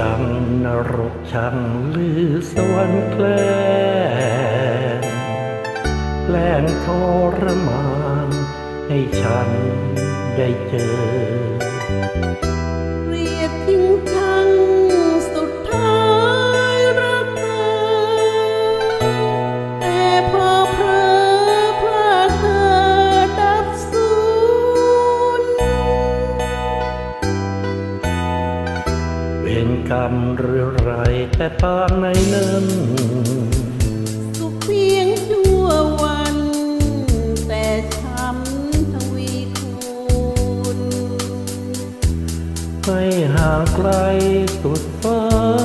ดังนรกช่างลือสวรรค์แกล้งแกล้งทรมานให้ฉันได้เจอ เรียกทิ้งเธ รกรรมหรือไรแต่ปางในนั้นสุขเพียงชั่ววัน แต่ช้ำทวีคูณให้ห่างไกลสุดฟ้า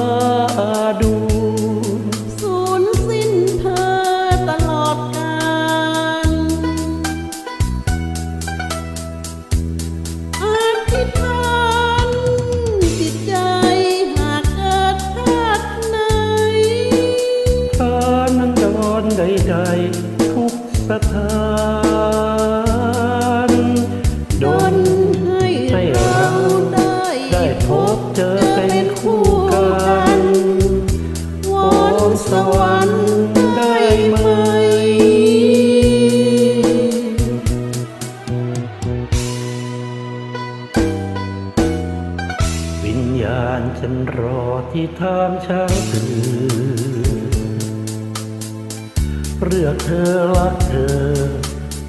ที่ทางช้างตื่นเลือกเธอรักเธอ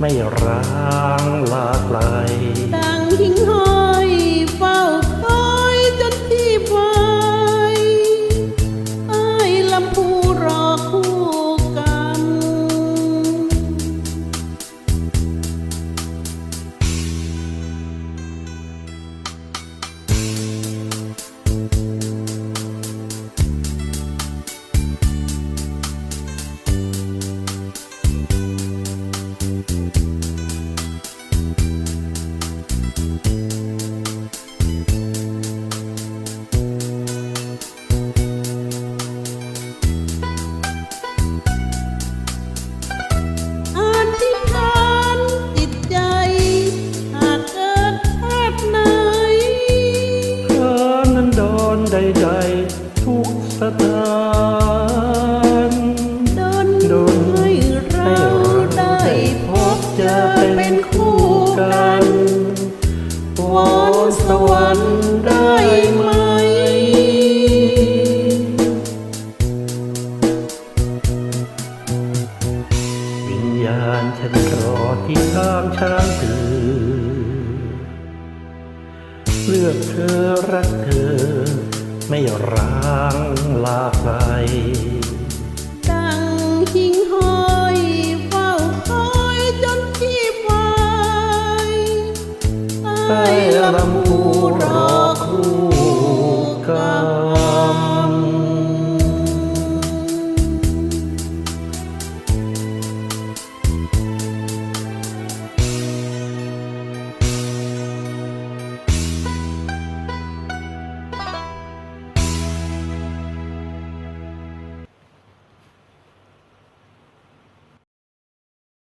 ไม่ร้างลาไกลดังหิ่งห้อย สถานดนให้เราได้พบเจอเป็นคู่กันวอนสวรรค์ได้ไหมวิญญาณฉันรอที่ทางช้างตื่นเลือกเธอรักเธอ ไม่ร้างลาไป